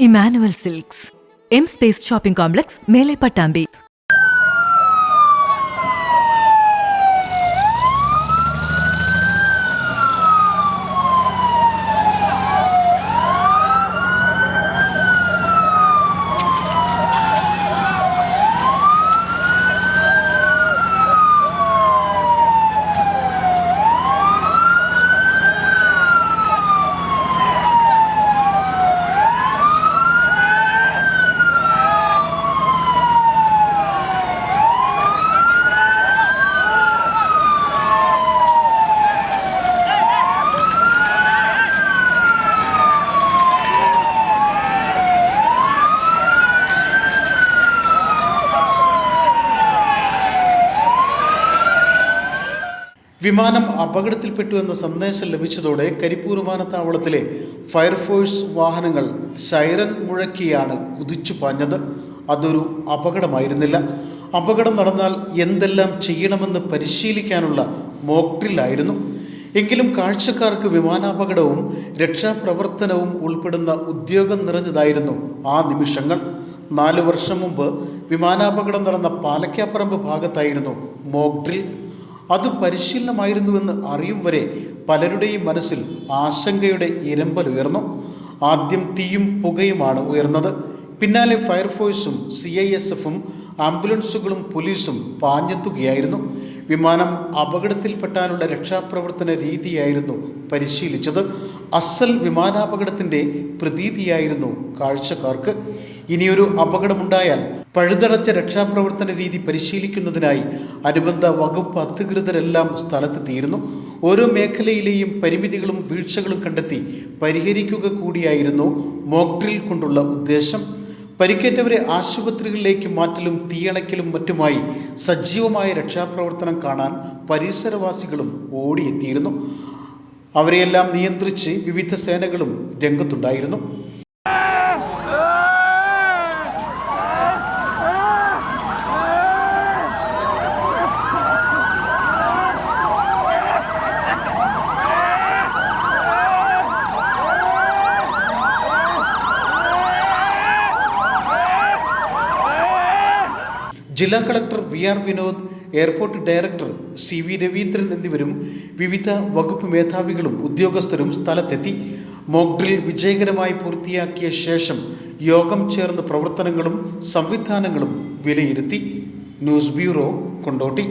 Emmanuel silks. M space shopping complex മേലെ പട്ടാമ്പി വിമാനം അപകടത്തിൽപ്പെട്ടു എന്ന സന്ദേശം ലഭിച്ചതോടെ കരിപ്പൂർ വിമാനത്താവളത്തിലെ ഫയർഫോഴ്സ് വാഹനങ്ങൾ സൈറൻ മുഴക്കിയാണ് കുതിച്ചു പാഞ്ഞത്. അതൊരു അപകടമായിരുന്നില്ല. അപകടം നടന്നാൽ എന്തെല്ലാം ചെയ്യണമെന്ന് പരിശീലിക്കാനുള്ള മോക്ട്രില്ലായിരുന്നു എങ്കിലും കാഴ്ചക്കാർക്ക് വിമാനാപകടവും രക്ഷാപ്രവർത്തനവും ഉൾപ്പെടുന്ന ഉദ്യോഗം നിറഞ്ഞതായിരുന്നു ആ നിമിഷങ്ങൾ. നാല് വർഷം മുമ്പ് വിമാനാപകടം നടന്ന പാലക്കാപ്പറമ്പ് ഭാഗത്തായിരുന്നു മോക്ഡ്രിൽ അത് പരിശീലനമായിരുന്നുവെന്ന് അറിയും വരെ പലരുടെയും മനസ്സിൽ ആശങ്കയുടെ ഇരമ്പൽ ഉയർന്നു. ആദ്യം തീയും പുകയുമാണ് ഉയർന്നത്. പിന്നാലെ ഫയർഫോഴ്സും സി ഐ എസ് എഫും ആംബുലൻസുകളും പോലീസും പാഞ്ഞെത്തുകയായിരുന്നു. വിമാനം അപകടത്തിൽപ്പെട്ടാനുള്ള രക്ഷാപ്രവർത്തന രീതിയായിരുന്നു പരിശീലിച്ചത്. അസൽ വിമാനാപകടത്തിന്റെ പ്രതീതിയായിരുന്നു കാഴ്ചക്കാർക്ക്. ഇനിയൊരു അപകടമുണ്ടായാൽ പഴുതടച്ച രക്ഷാപ്രവർത്തന രീതി പരിശീലിക്കുന്നതിനായി അനുബന്ധ വകുപ്പ് അധികൃതരെല്ലാം സ്ഥലത്തെത്തിയിരുന്നു ഓരോ മേഖലയിലെയും പരിമിതികളും വീഴ്ചകളും കണ്ടെത്തി പരിഹരിക്കുക കൂടിയായിരുന്നു മോക്ഡ്രിൽ കൊണ്ടുള്ള ഉദ്ദേശം. പരിക്കേറ്റവരെ ആശുപത്രികളിലേക്ക് മാറ്റലും തീയണയ്ക്കലും മറ്റുമായി സജീവമായ രക്ഷാപ്രവർത്തനം കാണാൻ പരിസരവാസികളും ഓടിയെത്തിയിരുന്നു. അവരെയെല്ലാം നിയന്ത്രിച്ച് വിവിധ സേനകളും രംഗത്തുണ്ടായിരുന്നു. ജില്ലാ collector V R Vinod airport director C V Raveendran എന്നിവരും വിവിധ വകുപ്പ് മേധാവികളും ഉദ്യോഗസ്ഥരും സ്ഥലത്തെത്തി. മോക്ഡ്രിൽ വിജയകരമായി പൂർത്തിയാക്കിയ ശേഷം യോഗം ചേർന്ന് പ്രവർത്തനങ്ങളും സംവിധാനങ്ങളും വിലയിരുത്തി. News bureau Kondotty.